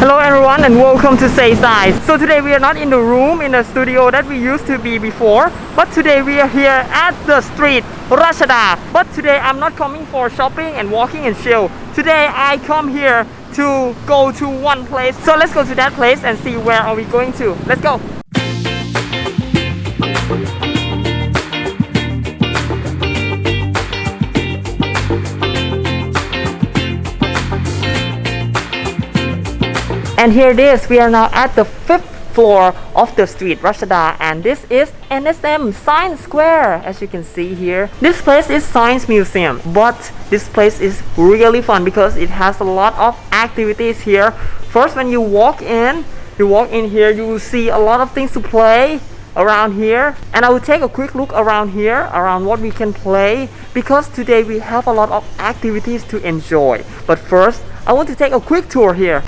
Hello everyone and welcome to Say Size. So today we are not in the room in the studio that we used to be before, but today we are here at the street Rashada. But today I'm not coming for shopping and walking and chill. Today I come here to go to one place. So let's go to that place and see where are we going to. Let's go. And here it is. We are now at the fifth floor of the street Rashada and this is NSM Science Square as you can see here. This place is Science Museum but this place is really fun because it has a lot of activities here. First when you walk in, you walk in here you will see a lot of things to play around here and I will take a quick look around here around what we can play because today we have a lot of activities to enjoy but first I want to take a quick tour here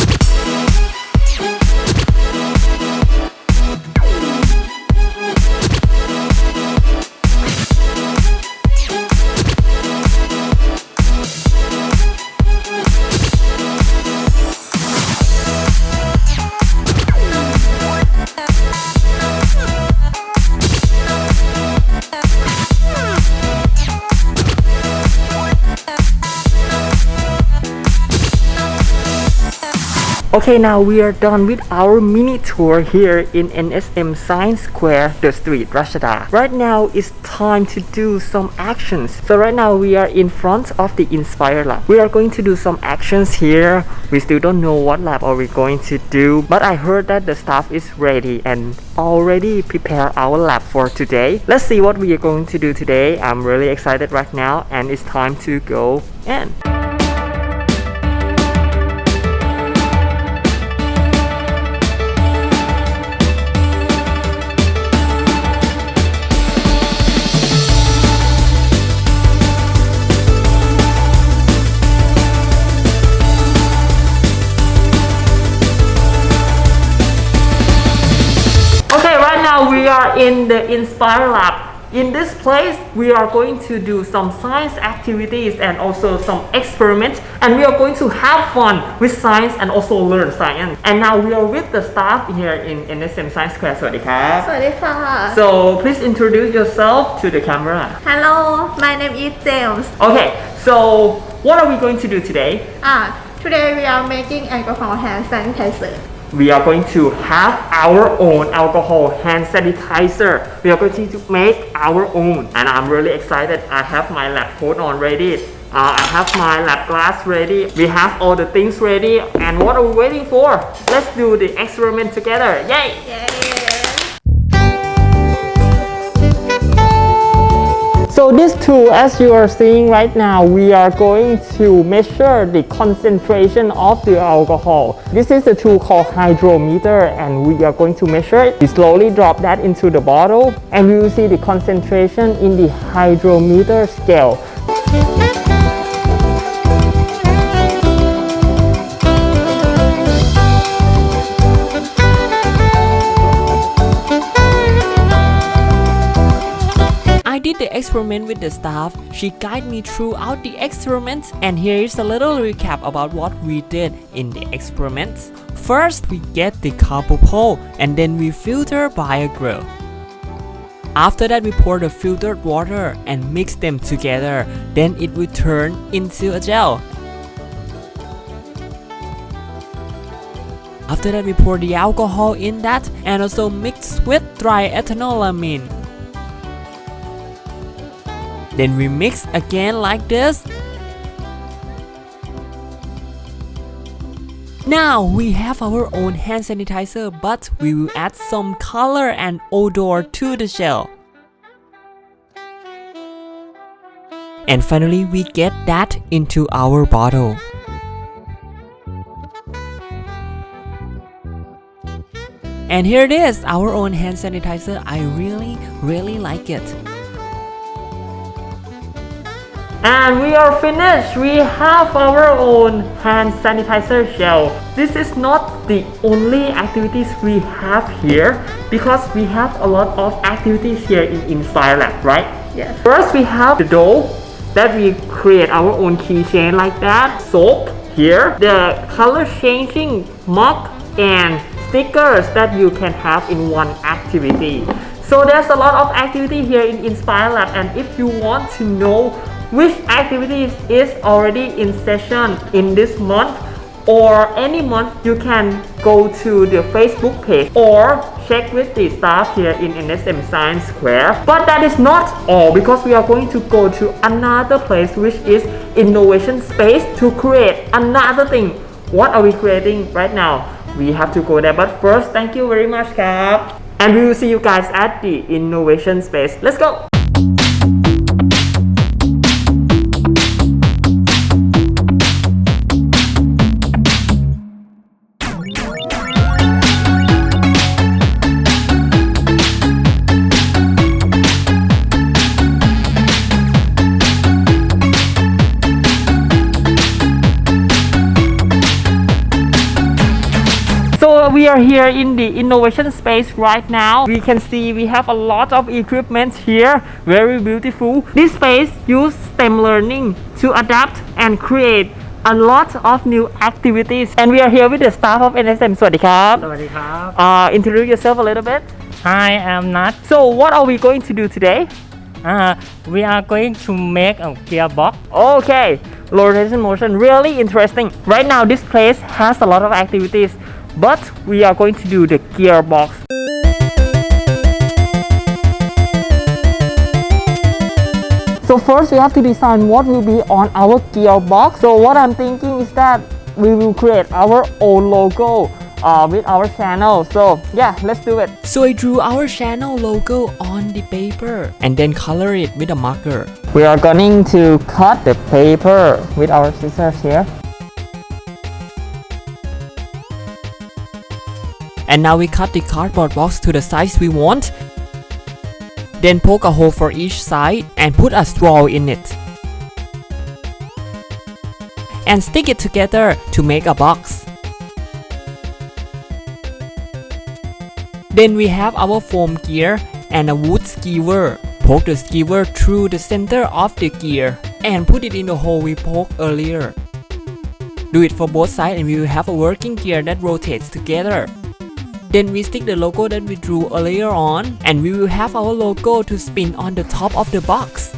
Okay, now we are done with our mini tour here in NSM Science Square, the street Rashada. Right now it's time to do some actions. So right now we are in front of the Inspire Lab. We are going to do some actions here. We still don't know what lab are we going to do, but I heard that the staff is ready and already prepare our lab for today. Let's see what we are going to do today. I'm really excited right now and it's time to go in. are in the Inspire Lab. In this place, we are going to do some science activities and also some experiments and we are going to have fun with science and also learn science. And now we are with the staff here in NSM Science Square. สวัสดีครับ สวัสดีค่ะ So please introduce yourself to the camera. Hello my name is James Okay, so what are we going to do today? ah today we are making alcohol hand sanitizer we are going to have our own alcohol hand sanitizer. We are going to make our own, and I'm really excited. I have my lab coat on ready. Uh, I have my lab glass ready. We have all the things ready. And what are we waiting for? Let's do the experiment together. Yay! Yay. So this tool, as you are seeing right now, we are going to measure the concentration of the alcohol. This is a tool called hydrometer and we are going to measure it. We slowly drop that into the bottle and we will see the concentration in the hydrometer scale. The experiment with the staff. She guided me throughout the experiment, and here is a little recap about what we did in the experiment. First, we get the copper pole, and then we filter by a grill. After that, we pour the filtered water and mix them together. Then it will turn into a gel. After that, we pour the alcohol in that and also mix with dry ethanolamine. Then we mix again like this. Now we have our own hand sanitizer, but we will add some color and odor to the gel. And finally, we get that into our bottle. And here it is, our own hand sanitizer. I really, really like it. And we are finished. We have our own hand sanitizer gel. This is not the only activities we have here because we have a lot of activities here in Inspire Lab, right? Yes. First, we have the dough that we create our own keychain like that, soap, here the color changing mug and stickers that you can have in one activity. So there's a lot of activity here in Inspire Lab and if you want to know which activities is already in session in this month or any month you can go to the Facebook page or check with the staff here in NSM Science Square. But that is not all because we are going to go to another place which is innovation space to create another thing. What are we creating right now? We have to go there but first thank you very much Cap. And we will see you guys at the innovation space. Let's go! we are here in the innovation space right now. We can see we have a lot of equipment here, very beautiful. This space use STEM learning to adapt and create a lot of new activities. And we are here with the staff of NSM. สวัสดีครับ Sawadee Uh, introduce yourself a little bit. Hi, I'm Nat. So what are we going to do today? Uh, we are going to make a gearbox. Okay, rotation motion, really interesting. Right now, this place has a lot of activities but we are going to do the gearbox. So first, we have to design what will be on our gearbox. So what I'm thinking is that we will create our own logo uh, with our channel. So yeah, let's do it. So I drew our channel logo on the paper and then color it with a marker. We are going to cut the paper with our scissors here. And now we cut the cardboard box to the size we want. Then poke a hole for each side and put a straw in it. And stick it together to make a box. Then we have our foam gear and a wood skewer. Poke the skewer through the center of the gear and put it in the hole we poked earlier. Do it for both sides and we will have a working gear that rotates together. Then we stick the logo that we drew earlier on and we will have our logo to spin on the top of the box.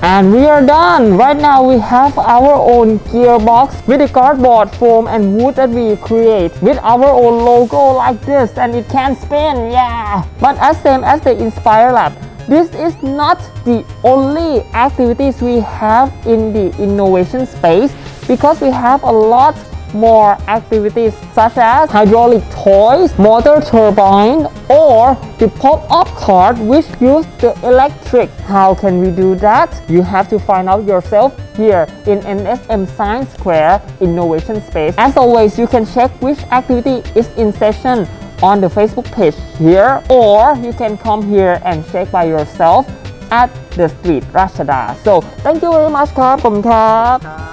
And we are done! Right now we have our own gearbox with the cardboard, foam and wood that we create with our own logo like this and it can spin, yeah! But as same as the Inspire Lab, this is not the only activities we have in the innovation space because we have a lot more activities such as hydraulic toys, motor turbine, or the pop-up card which use the electric. How can we do that? You have to find out yourself here in NSM Science Square Innovation Space. As always, you can check which activity is in session on the Facebook page here or you can come here and check by yourself at the street Rashada. So thank you very much ครับผมครับ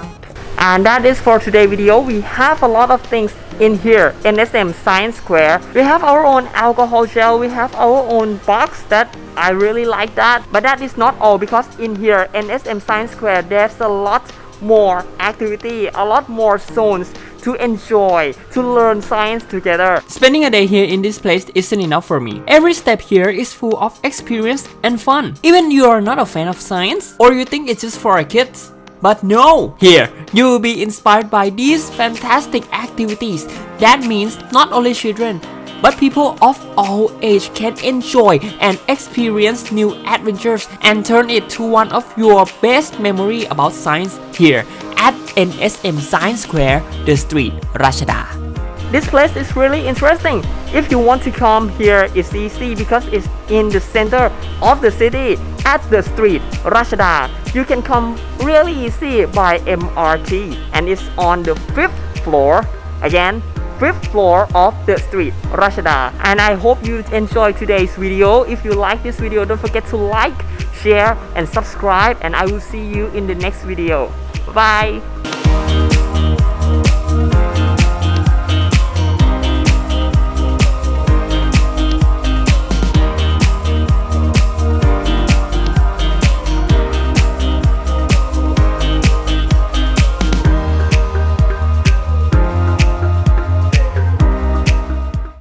and that is for today video we have a lot of things in here NSM Science Square we have our own alcohol gel we have our own box that I really like that but that is not all because in here NSM Science Square there's a lot more activity a lot more zones to enjoy to learn science together Spending a day here in this place isn't enough for me. Every step here is full of experience and fun. Even you are not a fan of science or you think it's just for kids. But no! Here, you will be inspired by these fantastic activities. That means not only children, but people of all age can enjoy and experience new adventures and turn it to one of your best memory about science here at NSM Science Square, the street Rashada. this place is really interesting. If you want to come here, it's easy because it's in the center of the city at the street Rashada. You can come really easy by MRT and it's on the fifth floor. Again, fifth floor of the street Rashada. And I hope you enjoyed today's video. If you like this video, don't forget to like, share, and subscribe. And I will see you in the next video. Bye.